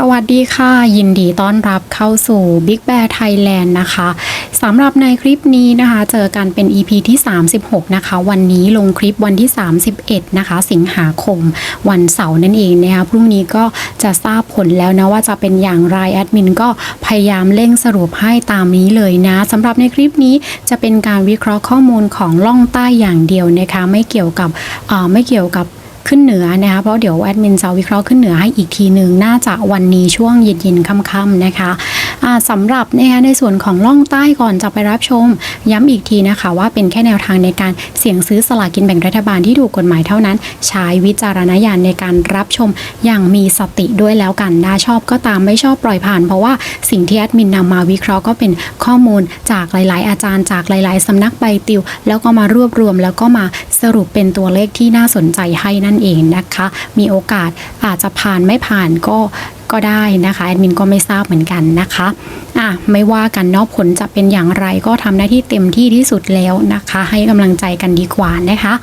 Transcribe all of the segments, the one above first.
สวัสดีค่ะ ยินดีต้อนรับเข้าสู่ Big Bear Thailand นะคะสำหรับในคลิปนี้นะคะ เจอกันเป็น EP ที่ 36 นะคะ วันนี้ลงคลิปวันที่ 31 นะคะ สิงหาคมวันเสาร์นั่นเองนะคะพรุ่งนี้ก็จะทราบผลแล้วนะว่าจะเป็นอย่างไรแอดมินก็พยายามเร่งสรุปให้ตามนี้เลยนะสำหรับในคลิปนี้จะเป็นการวิเคราะห์ข้อมูลของล่องใต้อย่างเดียวนะคะ ไม่เกี่ยวกับไม่เกี่ยวกับ ขึ้นเหนือนะคะเพราะเดี๋ยวแอดมินจะวิเคราะห์ขึ้นเหนือให้อีกทีหนึ่งน่าจะวันนี้ช่วงเย็นๆค่ำๆนะคะ สำหรับนะคะในส่วนของล่องใต้ก่อนจะไปรับชม ย้ำอีกทีนะคะว่าเป็นแค่แนวทางในการเสี่ยงซื้อสลากินแบ่งรัฐบาลที่ถูกกฎหมายเท่านั้น ใช้วิจารณญาณในการรับชมอย่างมีสติด้วยแล้วกันนะชอบก็ตามไม่ชอบปล่อยผ่าน เพราะว่าสิ่งที่แอดมินนำมาวิเคราะห์ก็เป็นข้อมูลจากหลาย ๆ อาจารย์จากหลาย ๆสำนักใบติว แล้วก็มารวบรวมแล้วก็มาสรุปเป็นตัวเลขที่น่าสนใจให้นั่นเองนะคะ มีโอกาสอาจจะผ่านไม่ผ่านก็ ก็ได้นะคะแอดมินก็ไม่ทราบเหมือนกันนะคะอะไม่ว่ากันเนาะผลจะเป็นอย่างไรก็ทำหน้าที่เต็มที่ที่สุดแล้วนะคะ ให้กำลังใจกันดีกว่านะคะ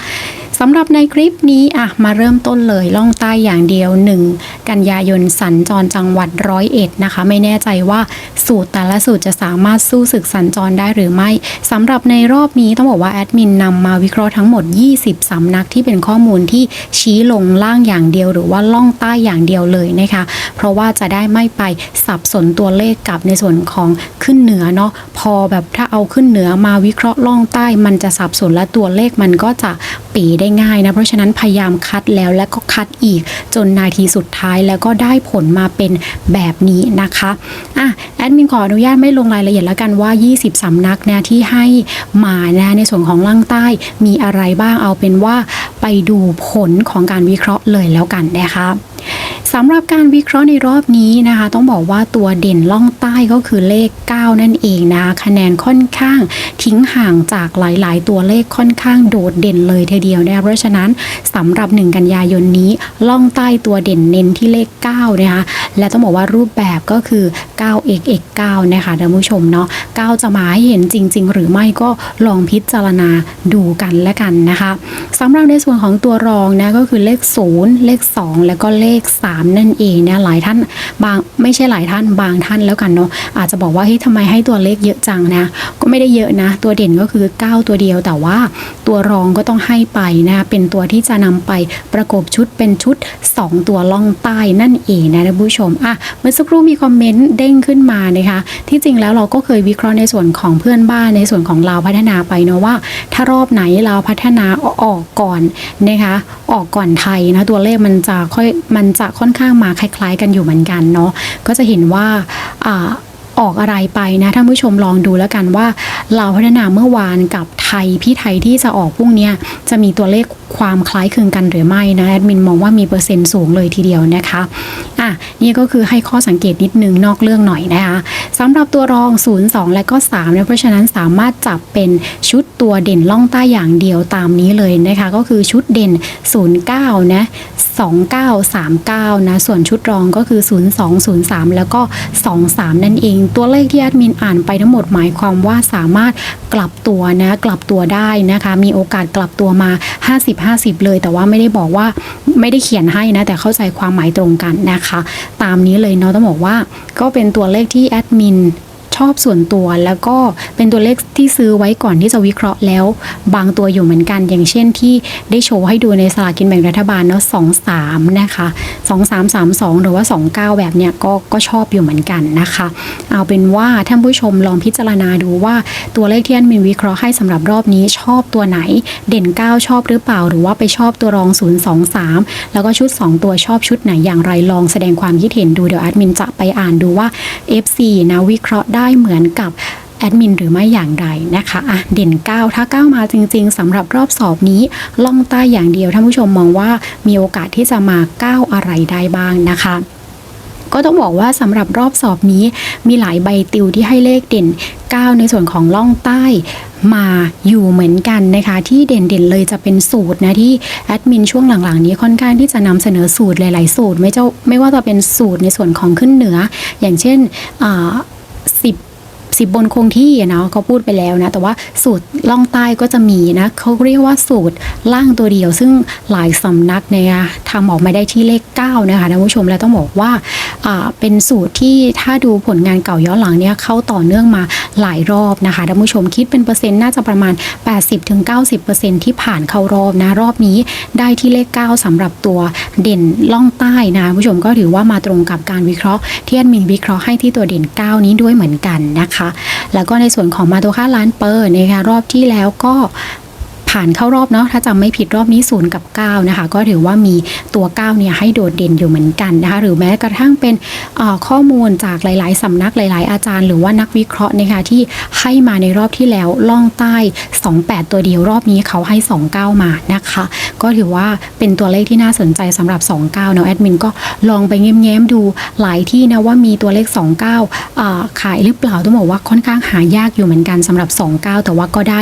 สำหรับในคลิปนี้อะมาเริ่มต้นเลยล่องใต้อย่างเดียว 1กันยายนสัญจรจังหวัดร้อยเอ็ดนะคะ ไม่แน่ใจว่าสูตรแต่ละสูตรจะสามารถสู้ศึกสัญจรได้หรือไม่สำหรับในรอบนี้ต้องบอกว่าแอดมินนำมาวิเคราะห์ทั้งหมด 20สำนักที่เป็นข้อมูลที่ชี้ลงล่างอย่างเดียว หรือว่าล่องใต้อย่างเดียวเลยนะคะ เพราะว่าจะได้ไม่ไปสับสนตัวเลขกับในส่วนของขึ้นเหนือเนาะพอแบบถ้าเอาขึ้นเหนือมาวิเคราะห์ล่องใต้มันจะสับสนและตัวเลขมันก็จะปีได้ง่ายนะเพราะฉะนั้นพยายามคัดแล้วและก็ คัดอีก จนนาทีสุดท้ายแล้วก็ได้ผลมาเป็นแบบนี้นะคะอะแอดมินขออนุญาตไม่ลงรายละเอียดแล้วกันว่า 20สำนักเนี่ยที่ให้มานะในส่วนของล่างใต้มีอะไรบ้างเอาเป็นว่าไปดูผลของการวิเคราะห์เลยแล้วกันนะคะ สำหรับการวิเคราะห์ในรอบนี้นะคะ ต้องบอกว่าตัวเด่นล่องใต้ก็คือเลข 9 นั่นเองนะคะคะแนนค่อนข้างทิ้งห่างจากหลาย ๆ ตัวเลขค่อนข้างโดดเด่นเลยทีเดียวนะคะเพราะฉะนั้นสำหรับ 1 กันยายนนี้ล่องใต้ตัวเด่นเน้นที่เลข 9 นะคะ และต้องบอกว่ารูปแบบก็คือ 9 x x 9 นะคะท่านผู้ชมเนาะ9จะมาให้เห็นจริง ๆ หรือไม่ก็ลองพิจารณาดูกันและกันนะคะสำหรับในส่วนของตัวรองนะก็คือเลข 0 เลข 2 แล้วก็เลข 3นั่นเองเนะหลายท่านบางไม่ใช่หลายท่านบางท่านแล้วกันเนาะอาจจะบอกว่าเฮ้ยทำไมให้ตัวเลขเยอะจังนะ ก็ไม่ได้เยอะนะ ตัวเด่นก็คือ 9 ตัวเดียว แต่ว่าตัวรองก็ต้องให้ไปนะเป็นตัวที่จะนำไปประกบชุดเป็นชุด 2 ตัวล่องใต้นั่นเองนะท่านผู้ชมอะเมื่อสักครู่มีคอมเมนต์เด้งขึ้นมานะคะที่จริงแล้วเราก็เคยวิเคราะห์ในส่วนของเพื่อนบ้านในส่วนของลาวพัฒนาไปเนาะว่า ถ้ารอบไหนลาวพัฒนาออกก่อนนะคะออกก่อนไทยนะตัวเลขมันจะค่อยมันจะค่อนข้างมาคล้าย ๆ กันอยู่เหมือนกันเนาะก็จะเห็นว่า ออกอะไรไปนะท่านผู้ชมลองดูแล้วกันว่า เราพัฒนาเมื่อวานกับไทยพี่ไทยที่จะออกพรุ่งนี้จะมีตัวเลขความคล้ายคลึงกันหรือไม่นะแอดมินมองว่ามีเปอร์เซ็นต์สูงเลยทีเดียวนะคะอะนี่ก็คือให้ข้อสังเกตนิดนึงนอกเรื่องหน่อยนะคะสำหรับตัวรอง 0 2 และก็3นะเพราะฉะนั้นสามารถจับเป็นชุดตัวเด่นล่องใต้อย่างเดียวตามนี้เลยนะคะก็คือชุดเด่น 09นะ2939นะส่วนชุดรองก็คือ 0203 แล้วก็ 23 นั่นเองตัวเลขที่แอดมินอ่านไปทั้งหมดหมายความว่าสามารถกลับตัวนะกลับตัวได้นะคะ มีโอกาสกลับตัวมา 50-50 เลย แต่ว่าไม่ได้บอกว่าไม่ได้เขียนให้นะ แต่เข้าใจความหมายตรงกันนะคะ ตามนี้เลยเนาะต้องบอกว่าก็เป็นตัวเลขที่แอดมิน ชอบส่วนตัวแล้วก็เป็นตัวเลขที่ซื้อไว้ก่อนที่จะวิเคราะห์แล้ว บางตัวอยู่เหมือนกัน อย่างเช่นที่ได้โชว์ให้ดูในสลากกินแบ่งรัฐบาลเนาะสองสามนะคะสองสามสามสองหรือว่าสองเก้าแบบเนี้ยก็ก็ชอบอยู่เหมือนกันนะคะ เอาเป็นว่าท่านผู้ชมลองพิจารณาดูว่าตัวเลขที่อันมินวิเคราะห์ให้สำหรับรอบนี้ชอบตัวไหน เด่น 9 ชอบหรือเปล่า หรือว่าไปชอบตัวรอง 0 2 3 แล้วก็ชุด 2 ตัวชอบชุดไหนอย่างไรลองแสดงความคิดเห็นดูเดี๋ยวแอดมินจะไปอ่านดูว่า FC นะวิเคราะห์ได้ได้เหมือนกับแอดมินหรือไม่อย่างไรนะคะอะเด่น 9 ถ้า 9 มาจริง ๆสำหรับรอบสอบนี้ล่องใต้อย่างเดียวท่านผู้ชมมองว่ามีโอกาสที่จะมา 9 อะไรได้บ้างนะคะก็ต้องบอกว่าสำหรับรอบสอบนี้มีหลายใบติวที่ให้เลขเด่น 9 ในส่วนของล่องใต้มาอยู่เหมือนกันนะคะที่เด่นๆเลยจะเป็นสูตรนะที่แอดมินช่วงหลังๆ นี้ค่อนข้างที่จะนำเสนอสูตรหลาย ๆ สูตรไม่เจ้าไม่ว่าจะเป็นสูตรในส่วนของขึ้นเหนือ อย่างเช่นอ่า 10 10บนคงที่เนาะเขาพูดไปแล้วนะ แต่ว่าสูตรล่องใต้ก็จะมีนะเขาเรียกว่าสูตรล่างตัวเดียว ซึ่งหลายสำนักเนี่ยทำออกมาได้ที่เลข9นะคะท่านผู้ชมและต้องบอกว่าเป็นสูตรที่ถ้าดูผลงานเก่าย้อนหลังเนี่ยเข้าต่อเนื่องมาหลายรอบนะคะท่านผู้ชมคิดเป็นเปอร์เซ็นต์น่าจะประมาณ 80-90%ที่ผ่านเข้ารอบนะรอบนี้ได้ที่เลข 9สำหรับตัวเด่นล่องใต้นะผู้ชมก็ถือว่ามาตรงกับการวิเคราะห์ที่แอดมินวิเคราะห์ให้ที่ตัวเด่น 9 นี้ด้วยเหมือนกันนะคะแล้วก็ในส่วนของมาโตค่าล้านเปอร์นะคะรอบที่แล้วก็ ผ่านเข้ารอบเนาะถ้าจำไม่ผิดรอบนี้ศูนย์กับ9นะคะก็ถือว่ามีตัว9เนี่ยให้โดดเด่นอยู่เหมือนกันนะคะหรือแม้กระทั่งเป็นข้อมูลจากหลาย ๆสำนักหลาย ๆ อาจารย์ หรือว่านักวิเคราะห์นะคะที่ให้มาในรอบที่แล้วล่องใต้ 28 ตัวเดียวรอบนี้เขาให้ 29 มานะคะ ก็ถือว่าเป็นตัวเลขที่น่าสนใจสำหรับ 29เนาะแอดมินก็ลองไปแง้มๆดูหลายที่นะว่ามีตัวเลข 29าขายหรือเปล่าต้องบอกว่าค่อนข้างหายากอยู่เหมือนกันสำหรับ 29 แต่ว่าก็ได้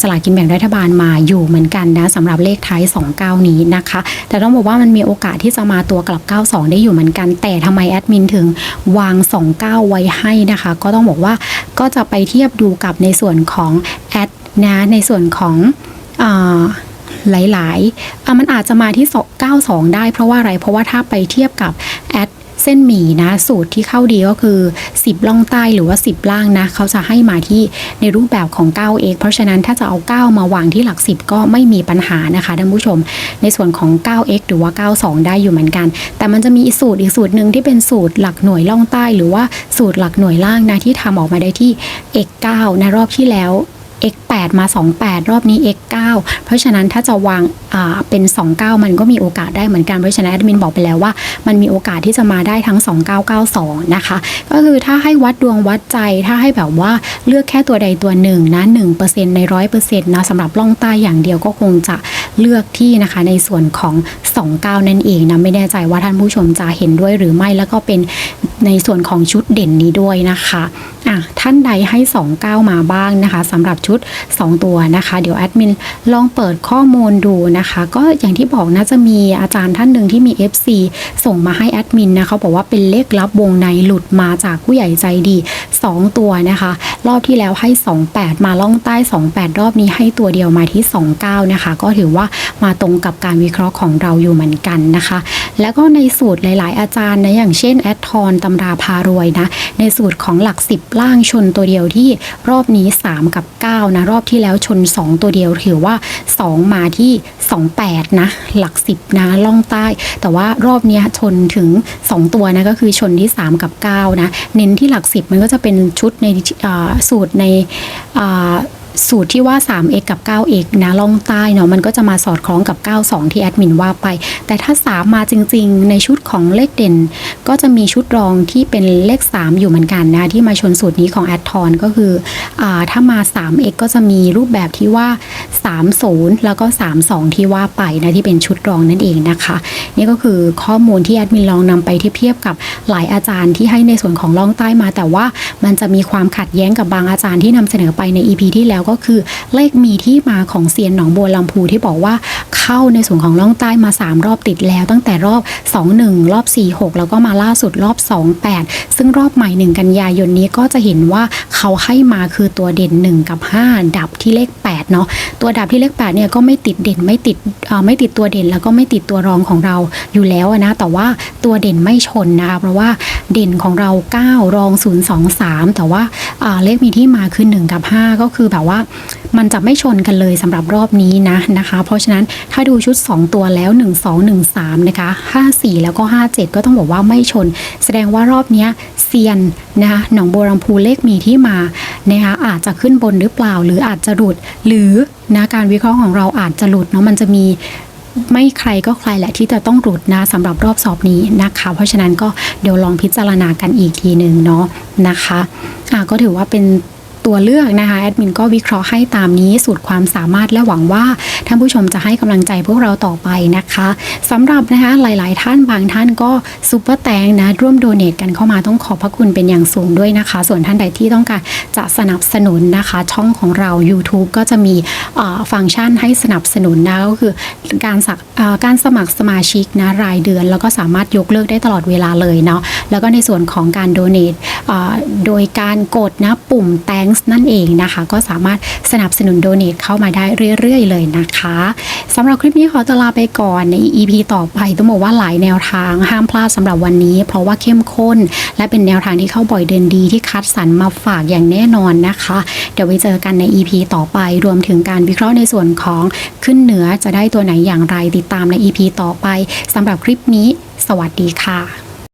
สลากกินแบ่งรัฐบาลมาอยู่เหมือนกันนะสำหรับเลขท้าย 29 นี้นะคะ แต่ต้องบอกว่ามันมีโอกาสที่จะมาตัวกลับ 92 ได้อยู่เหมือนกัน แต่ทำไมแอดมินถึงวาง 29 ไว้ให้นะคะ ก็ต้องบอกว่าก็จะไปเทียบดูกับในส่วนของแอดนะในส่วนของอหลายๆมันอาจจะมาที่ 92 ได้เพราะว่าอะไร เพราะว่าถ้าไปเทียบกับแอด เส้นหมี่นะ สูตรที่เข้าดีก็คือ 10 ล่องใต้หรือว่า 10 ล่างนะ เขาจะให้มาที่ในรูปแบบของ 9 x เพราะฉะนั้นถ้าจะเอา 9 มาวางที่หลัก 10 ก็ไม่มีปัญหานะคะท่านผู้ชม ในส่วนของ 9x หรือว่า 92 ได้อยู่เหมือนกัน แต่มันจะมีสูตรอีกสูตรหนึ่งที่เป็นสูตรหลักหน่วยล่องใต้ หรือว่าสูตรหลักหน่วยล่างนะที่ทำออกมาได้ที่ x 9นะรอบที่แล้ว x 8มา 28 รอบนี้ x 9เพราะฉะนั้นถ้าจะวางเป็น 29 มันก็มีโอกาสได้เหมือนกัน เพราะฉะนั้นแอดมินบอกไปแล้วว่า มันมีโอกาสที่จะมาได้ทั้ง 2992 นะคะ ก็คือถ้าให้วัดดวงวัดใจถ้าให้แบบว่าเลือกแค่ตัวใดตัวหนึ่งนะ1%ใน 100%นะสำหรับล่องใต้อย่างเดียวก็คงจะเลือกที่นะคะในส่วนของ 29 นั่นเองนะไม่แน่ใจว่าท่านผู้ชมจะเห็นด้วยหรือไม่แล้วก็เป็นในส่วนของชุดเด่นนี้ด้วยนะคะ อะท่านใดให้ 29 มาบ้างนะคะสำหรับชุด 2 ตัวนะคะ เดี๋ยวแอดมินลองเปิดข้อมูลดูนะคะ ก็อย่างที่บอกนะจะมีอาจารย์ท่านหนึ่งที่มี FC ส่งมาให้แอดมินนะเขาบอกว่าเป็นเลขลับวงในหลุดมาจากผู้ใหญ่ใจดี 2 ตัวนะคะ รอบที่แล้วให้ 28 มาล่องใต้ 28 รอบนี้ให้ตัวเดียวมาที่ 29 นะคะ ก็ถือว่ามาตรงกับการวิเคราะห์ของเราอยู่เหมือนกันนะคะ แล้วก็ในสูตรหลาย ๆ อาจารย์นะอย่างเช่นแอดทอนตำราพารวยนะในสูตรของหลัก 10ล่างชนตัวเดียวที่รอบนี้ 3 กับ 9 นะ รอบที่แล้วชน 2 ตัวเดียวถือว่า 2 มาที่ 28 นะ หลัก 10 นะล่องใต้ แต่ว่ารอบนี้ชนถึง 2 ตัวนะ ก็คือชนที่ 3 กับ 9 นะ เน้นที่หลัก 10 มันก็จะเป็นชุดในสูตรใน สูตรที่ว่า 3x กับ 9x นะล่องใต้เนาะมันก็จะมาสอดคล้องกับ 92 ที่แอดมินว่าไป แต่ถ้า 3 มาจริง ๆ ในชุดของเลขเด่น ก็จะมีชุดรองที่เป็นเลข 3 อยู่เหมือนกันนะ ที่มาชนสูตรนี้ของแอดทอนก็คืออาถ้ามา 3x ก็จะมีรูปแบบที่ว่า 30 แล้วก็ 32 ที่ว่าไปนะที่เป็นชุดรองนั่นเองนะคะ นี่ก็คือข้อมูลที่แอดมินลองนำไปเทียบเทียบกับหลายอาจารย์ที่ให้ในส่วนของล่องใต้มา แต่ว่ามันจะมีความขัดแย้งกับบางอาจารย์ที่นำเสนอไปใน EP ที่แล้วก็คือเลขมีที่มาของเซียนหนองบัวลำพูที่บอกว่า เข้าในส่วนของล่องใต้มา 3 รอบติดแล้ว ตั้งแต่รอบ 21 รอบ 46 แล้วก็มาล่าสุดรอบ 28 ซึ่งรอบใหม่ 1 กันยายนนี้ก็จะเห็นว่าเขาให้มาคือตัวเด่น 1 กับ 5 ดับที่เลข8เนาะตัวดับที่เลข8เนี่ยก็ไม่ติดเด่นไม่ติดไม่ติดตัวเด่นแล้วก็ไม่ติดตัวรองของเราอยู่แล้วนะแต่ว่าตัวเด่นไม่ชนนะคะเพราะว่าเด่นของเรา 9 รอง 0 2 3 แต่ว่าเลขมีที่มาคือ 1 กับ 5 ก็คือแบบว่ามันจะไม่ชนกันเลยสำหรับรอบนี้นะนะคะ เพราะฉะนั้นถ้าาดูชุด 2 ตัวแล้ว 1 2 1 3 นะคะ 5 4 แล้วก็ 5 7 ก็ต้องบอกว่าไม่ชน แสดงว่ารอบนี้เซียนนะคะหนองบัวลำพูเลขมีที่มานะคะอาจจะขึ้นบนหรือเปล่า หรืออาจจะหลุด หรือนะการวิเคราะห์ของเราอาจจะหลุดเนาะมันจะมีไม่ใครก็ใครแหละที่จะต้องหลุดนะสำหรับรอบสอบนี้นะคะ เพราะฉะนั้นก็เดี๋ยวลองพิจารณากันอีกทีหนึ่งเนาะนะคะอะก็ถือว่าเป็น ตัวเลือกนะคะแอดมินก็วิเคราะห์ให้ตามนี้สุดความสามารถและหวังว่าท่านผู้ชมจะให้กำลังใจพวกเราต่อไปนะคะสำหรับนะคะหลาย ๆ ท่านบางท่านก็ซูเปอร์แตงนะร่วมโดเน a กันเข้ามาต้องขอบพระคุณเป็นอย่างสูงด้วยนะคะ ส่วนท่านใดที่ต้องการจะสนับสนุนนะคะ ช่องของเรา YouTube ก็จะมีเอ่อฟังก์ชันให้สนับสนุนนะก็คือการสักการสมัครสมาชิกนะรายเดือน แล้วก็สามารถยกเลิกได้ตลอดเวลาเลยเนาะแล้วก็ในส่วนของการโดเน a เเอ่อโดยการกดนะปุ่มแตง Bank นั่นเองนะคะ ก็สามารถสนับสนุนโดเน a เข้ามาได้เรื่อยๆ เลยนะคะสำหรับคลิปนี้ขอตัวลาไปก่อนใน EP ต่อไปต้องบอกว่าหลายแนวทางห้ามพลาดสำหรับวันนี้ เพราะว่าเข้มข้น และเป็นแนวทางที่เข้าบ่อยเดินดีที่คัดสรรมาฝากอย่างแน่นอนนะคะ เดี๋ยวไว้เจอกันใน EP ต่อไปรวมถึงการวิเคราะห์ในส่วนของขึ้นเหนือจะได้ตัวไหนอย่างไรติดตามใน EP ต่อไปสำหรับคลิปนี้ สวัสดีค่ะ